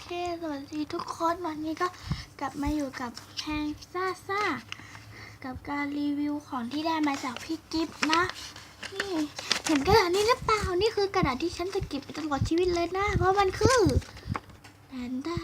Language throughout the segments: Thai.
เค สวัสดีทุกคนวันนี้ก็กลับมาอยู่กับแพงซ่าซ่ากับการรีวิวของที่ได้มาจากพี่กิฟนะ นี่ เห็นกระดาษนี้หรือเปล่า นี่คือกระดาษที่ฉันจะเก็บไปตลอดชีวิตเลยนะ เพราะมันคือแพนด้า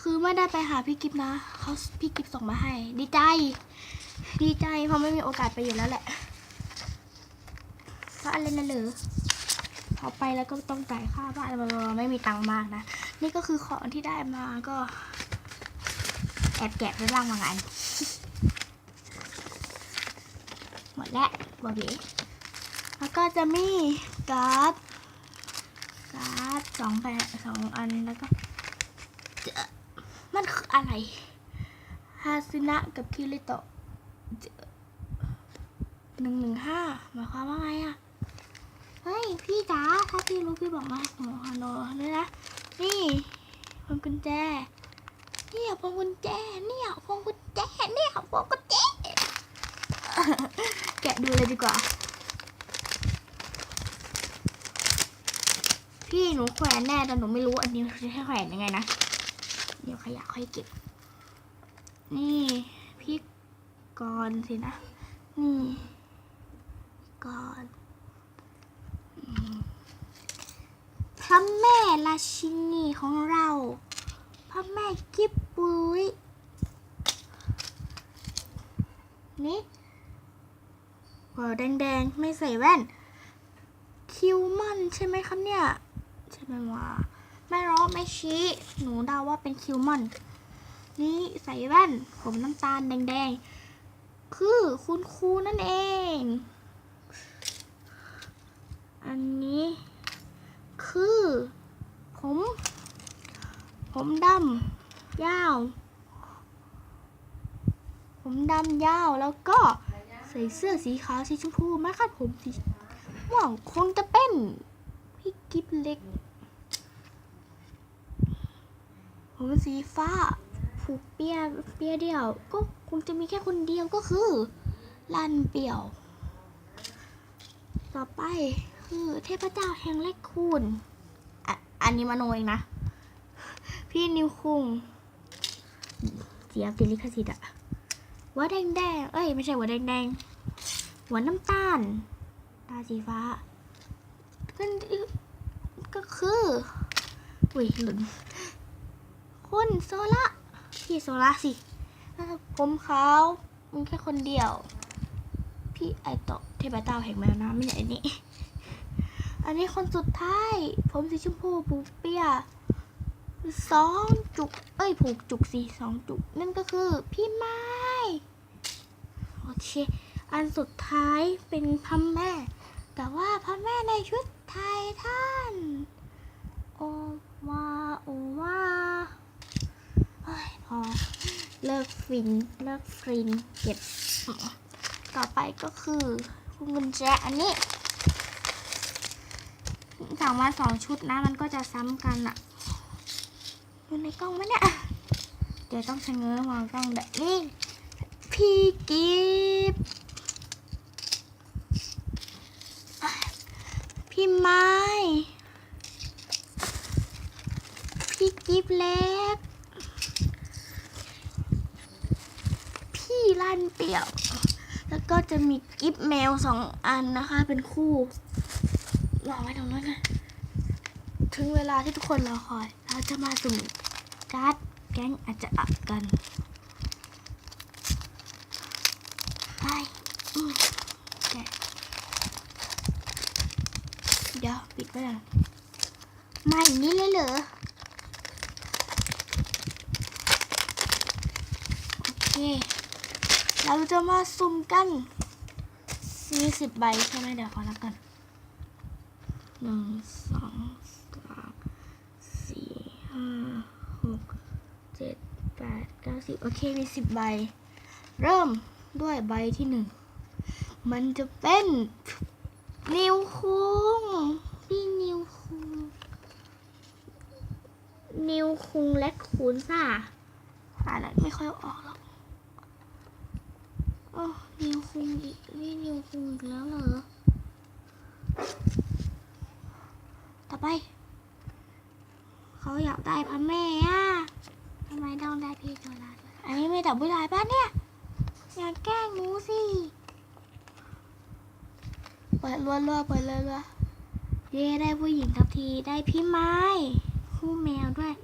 คือไม่ได้ไปหาพี่กิฟนะเขาพี่กิฟส่งมาให้ ดีใจ ดีใจเพราะไม่มีโอกาสไปอยู่แล้วแหละเพราะอะไรนะหรือ พอไปแล้วก็ต้องจ่ายค่าบ้านเราไม่มีตังค์มากนะ นี่ก็คือของที่ได้มาก็ แอบแกะไปบ้างบางอันหมดแล้วบอบีแล้วก็จะมีการ์ดการ์ดสองแผ่นสองอันแล้วก็มันคืออะไรฮาซึนะกับคิริโตะหนึ่งหนึ่งห้าหมายความว่าไงอะ เฮ้ยพี่จ๋าถ้าพี่รู้พี่บอกมาหนูฮัลโหลด้วยนะนี่พวงกุญแจเนี่ยพวงกุญแจเนี่ยพวงกุญแจเนี่ยพวงกุญแจแกะดูเลยดีกว่า พี่หนูแขวนแน่แต่หนูไม่รู้อันนี้จะให้แขวนยังไงนะเดี๋ยวขยะค่อยเก็บ นี่พี่กรสินะนี่กรณ์ พระแม่ราชินีของเรา พระแม่กิบปุ้ยนี่หัวแดงๆ ไม่ใส่แว่น คิวมอนใช่ไหมครับเนี่ย ใช่ไหมวะไม่รู้ไม่ชี้ หนูเดาว่าเป็นคิวมอน นี่ใส่แว่น ผมน้ำตาลแดงๆ คือคุณครูนั่นเอง อันนี้ คือ ผม ผมดำยาว ผมดำยาวแล้วก็ใส่เสื้อสีขาวสีชมพูไม่คาดผมสีม่วงคงจะเป็นพี่กิฟเล็ก ผมสีฟ้า ผูกเปียเปียเดียว ก็คงจะมีแค่คนเดียวก็คือลันเปียว ต่อไป คือเทพเจ้าแห่งเลขคูณออันนี้มาโนเองนะ พี่นิวคุงเสียติลิขสิทธิ์อะหัวแดงแดงๆเอ้ย ไม่ใช่หัวแดงแดงๆหัวน้ำตาล ตาสีฟ้าก็ก็คืออุ้ยหลุนคุณโซล่าพี่โซล่าสิ ผมขาวมีแค่คนเดียว พี่ไอโตะเทพเจ้าแห่งแมวน้ำไม่ใช่อันนี้ อันนี้คนสุดท้าย ผมสีชมพูปูเปียสองจุก เอ้ย ผูกจุกสีสองจุก นั่นก็คือพี่ไม้ โอเค อันสุดท้ายเป็นพระแม่ แต่ว่าพระแม่ในชุดไทยท่าน โอวาโอวาเฮ้ยพอเลิกฟิน เลิกฟินเก็บ ต่อไปก็คือคุณกุญแจอันนี้ สั่งมาสองชุดนะมันก็จะซ้ำกันอะอยู่ในกล้องไหมเนี่ยเดี๋ยวต้องชะเง้อมองกล้องแบบนี้พี่กิฟพี่ไม้พี่กิฟเล็ก พี่ลั่นเปี่ยว แล้วก็จะมีกิฟแมวสองอันนะคะเป็นคู่ วางไว้ตรงนั้นนะถึงเวลาที่ทุกคนรอคอย เราจะมาสุ่มการ์ดแก๊งอาจจะอับกันไปอืมแกะเดี๋ยวปิดไว้ก่อนมาอย่างนี้เลยเหรอโอเค เราจะมาสุ่มกันมีสิบใบใช่ไหมเดี๋ยวขอนับกัน หนึ่งสองสามสี่ห้าหกเจ็ดแปดเก้าสิบโอเค มีสิบใบ เริ่มด้วยใบที่หนึ่ง มันจะเป็น นิวคุงพี่นิวคุงนิวคุงและคูนซ่าอ่านไม่ค่อยออกหรอกโอ้นิวคุงอีกนี่นิวคุงอีกแล้วเหรอต่อ ไป เขาอยากได้พระแม่อะทำไมต้องได้พี่โจลาด้วยอันนี้ไม่แต่ผู้ชายป้ะเนี่ย อย่าแกล้งหนูสิเปิดรัวๆเปิดรัวๆเย่ได้ผู้หญิงทับทีได้พี่ไม้ คู่แมวด้วย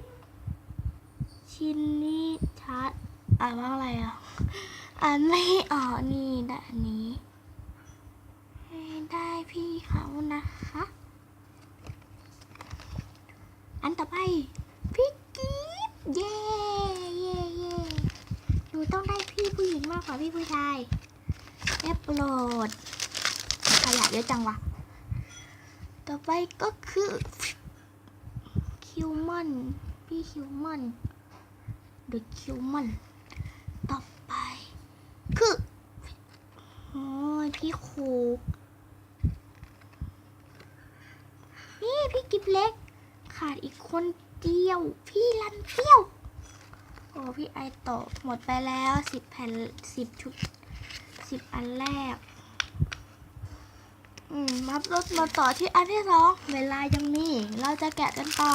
ชินนี่ชัดอ่านว่าอะไรอะอ่านไม่ออกนี่ได้อันนี้ ได้พี่เขานะคะ อันต่อไปพี่กิฟเย่เย่เย่หนูต้องได้พี่ผู้หญิงมากกว่าพี่ผู้ชายได้โปรดขยะเยอะจังวะ ต่อไปก็คือคิวมอนพี่คิวมอนเดอะคิวมอนต่อไปคือโอ้ยพี่ครูนี่พี่กิบเล็ก ขาดอีกคนเดียว พี่รันเปี้ยว โอ้พี่ไอตะหมดไปแล้วสิบแผ่นสิบชุดสิบอันแรก อืมมาลดมาต่อที่อันที่สองเวลายังมี เราจะแกะกันต่อ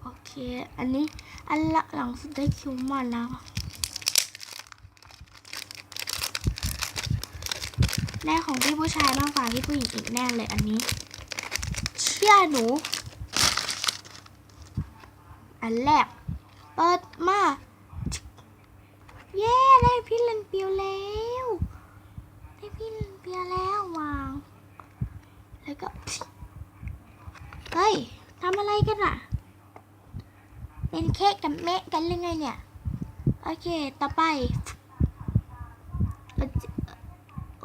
โอเคอันนี้อันละหลังสุดได้คิวมันแล้ว แน่ของพี่ผู้ชายมากกว่าพี่ผู้หญิงอีกแน่เลยอันนี้ เชื่อหนู อันแรก เปิดมา เย้ ได้พี่เลนเปียวแล้ว ได้พี่เลนเปียวแล้ววาง แล้วก็ เฮ้ยทำอะไรกันอะเป็นเค้กกับเมะกันหรือไงเนี่ย โอเค ต่อไป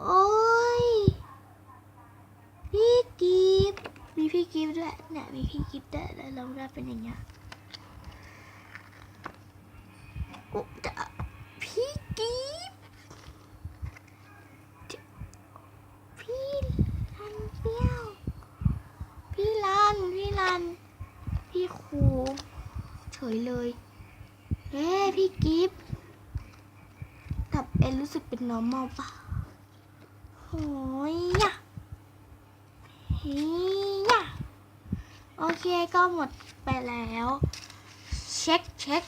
โอ้ย พี่กิฟมีพี่กิฟด้วยเนี่ยมีพี่กิฟด้วยแล้วเราได้เป็นอย่างเงี้ยโอ้จะพี่กิฟพี่รันเปี้ยว พี่รัน พี่รัน พี่ครูเฉยเลยเฮ้พี่กิฟกับเอ็นรู้สึกเป็น normal ปะ โอ้ยยะเฮียะโอเคก็หมดไปแล้ว เช็คเช็ค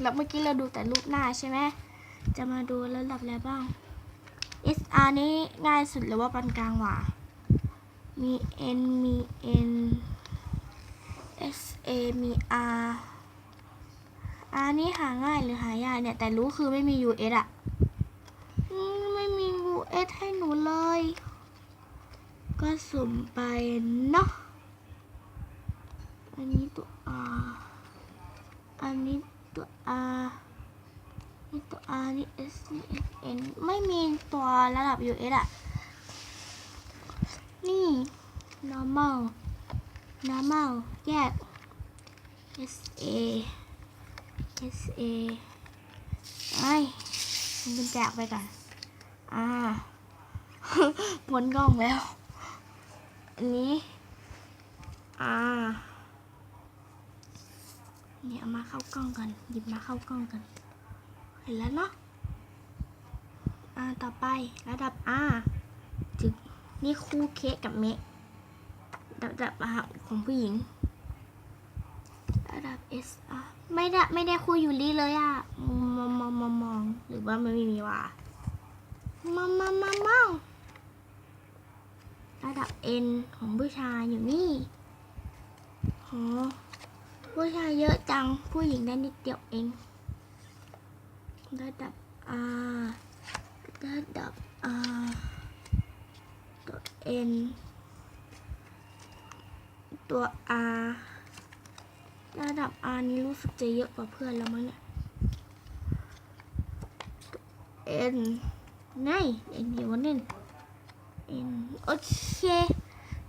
แล้วเมื่อกี้เราดูแต่รูปหน้าใช่ไหมจะมาดูระดับอะไรบ้าง SR นี้ง่ายสุดหรือว่าปานกลางหว่ามี N มี N SA มี R R นี้หาง่ายหรือหายากเนี่ย แต่รู้คือไม่มี US อะอืมไม่มีงูเอ สให้หนูเลย ก็สุ่มไปเนาะอันนี้ตัว R อันนี้ตัว R นี่ตัว R นี่ S นี่ S N ไม่มีตัวระดับ US อะนี่ normal normal แยก S A S A ไอ้มันเป็นแจกไปก่อน อ่าพ้นกล้องแล้ว อันนี้ อ่าเนี่ยมาเข้ากล้องกันหยิบมาเข้ากล้องกัน เห็นแล้วเนาะอ่าต่อไประดับอ่าจึกนี่คู่เค้กกับเมะระดับอาของผู้หญิง ระดับ S อะไม่ได้ไม่ได้คู่ยูริเลยอะมองมองมองมองหรือว่ามันไม่มีว่ะ มามามามาระดับ N ของผู้ชายอยู่นี่โหผู้ชายเยอะจัง ผู้หญิงได้นิดเดียวเอง ระดับ R ระดับ R ตัว N ตัว R ระดับ R นี้รู้สึกจะเยอะกว่าเพื่อนแล้วมั้งเนี่ย N ไง N เดี๋ยวนึง N โอเค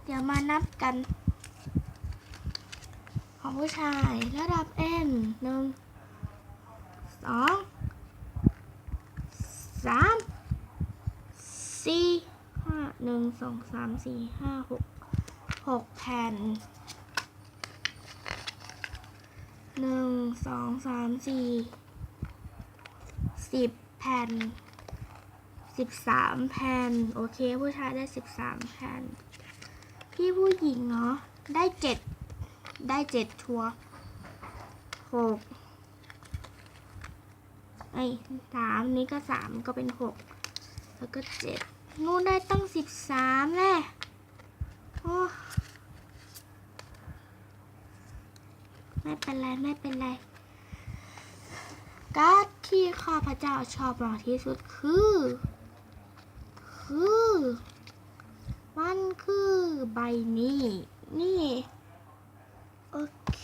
เดี๋ยวมานับกัน ของผู้ชายระดับ N หนึ่งสองสามสี่ห้าหนึ่งสองสามสี่ห้าหกหกแผ่นหนึ่งสองสามสี่สิบแผ่น สิบสามแผ่น โอเค ผู้ชายได้สิบสามแผ่น พี่ผู้หญิงเนาะได้เจ็ดได้เจ็ดชัวร์หกไอ้สามนี้ก็สามก็เป็นหกแล้วก็เจ็ดนู่นได้ตั้งสิบสามแหละโอ้ไม่เป็นไร ไม่เป็นไร การ์ดที่ข้าพเจ้าชอบมากที่สุดคือ คือ มันคือใบนี้ นี่ โอเค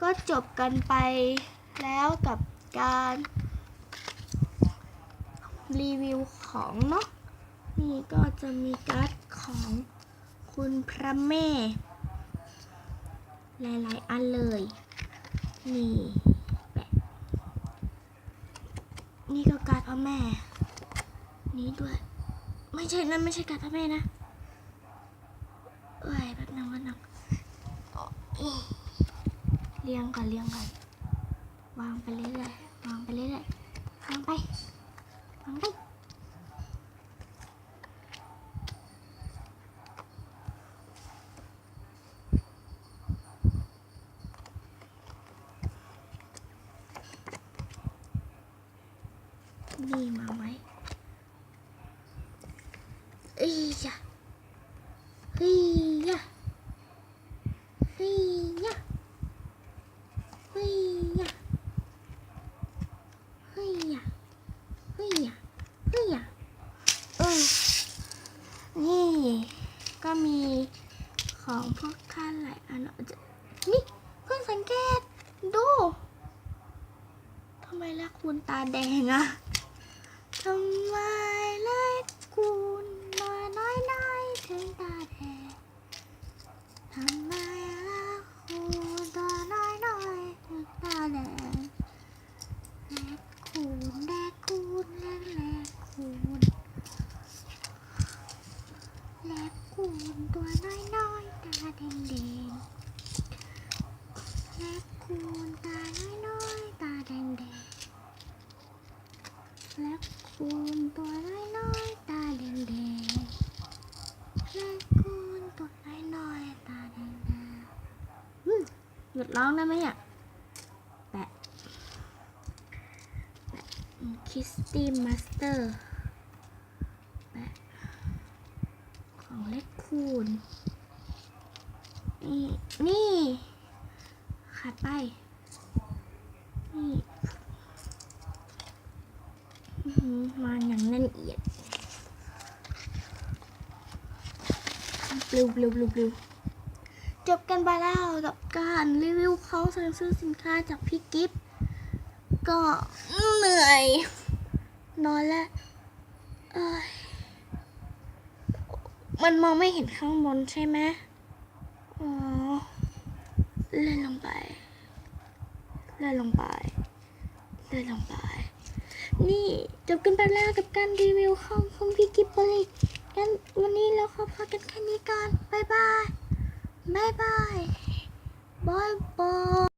ก็จบกันไปแล้วกับการรีวิวของเนาะนี่ก็จะมีการ์ดของคุณพระแม่ หลาย ๆ อันเลย นี่แปะนี่ก็การ์ดพระแม่ นี้ด้วย ไม่ใช่นั่นไม่ใช่การพระแม่นะเอ้ยแป๊บนึงแป๊บนึงอ๋อเรียงก่อนเรียงก่อนวางไปเรื่อยๆวางไปเรื่อยๆวางไปวางไปนี่มาไหม เอ้ยยะเฮ้ยยะเฮ้ยยะเฮ้ยยะเฮ้ยยะเฮ้ยยะเฮ้ยยะเออนี่ก็มีของพวกข้าหลายอันเอาะนี่เพิ่งสังเกตดูทำไมละคุณตาแดงอะทำไมละคุณมาน้อยน้อยๆถึงตาแดงทำไมละคุณตัวน้อยน้อยๆถึงตาแดงแลกคุณแลกคุณแลกแลกคุณแลกคุณ ตัวน้อยน้อยๆ ตาแดงๆแลกคูนตาน้อยน้อยๆ ตาแดงๆและคูนตัวน้อยๆ ตาแดงๆและคูนตัวน้อยๆ ตาแดงๆหยุดร้องได้ไหมอะแปะแปะคิสตี้มาสเตอร์แปะของเล็ก คูณ นี่ นี่ขัดไป นี่มาอย่างแน่นเอียดบลิวบลิวบลิวบลิวจบกันไปแล้วกับการรีวิวของสั่งซื้อสินค้าจากพี่กิฟต์ก็เหนื่อย นอนแล้วเอ้ย มันมองไม่เห็นข้างบนใช่ไหมอ๋อเล่นลงไปเล่นลงไปเล่นลงไป นี่จบกันไปแล้วกับการรีวิวของของพี่กิบเลยงั้นวันนี้เราขอพักกันแค่นี้ก่อน บ๊ายบาย บ๊ายบายบายบาย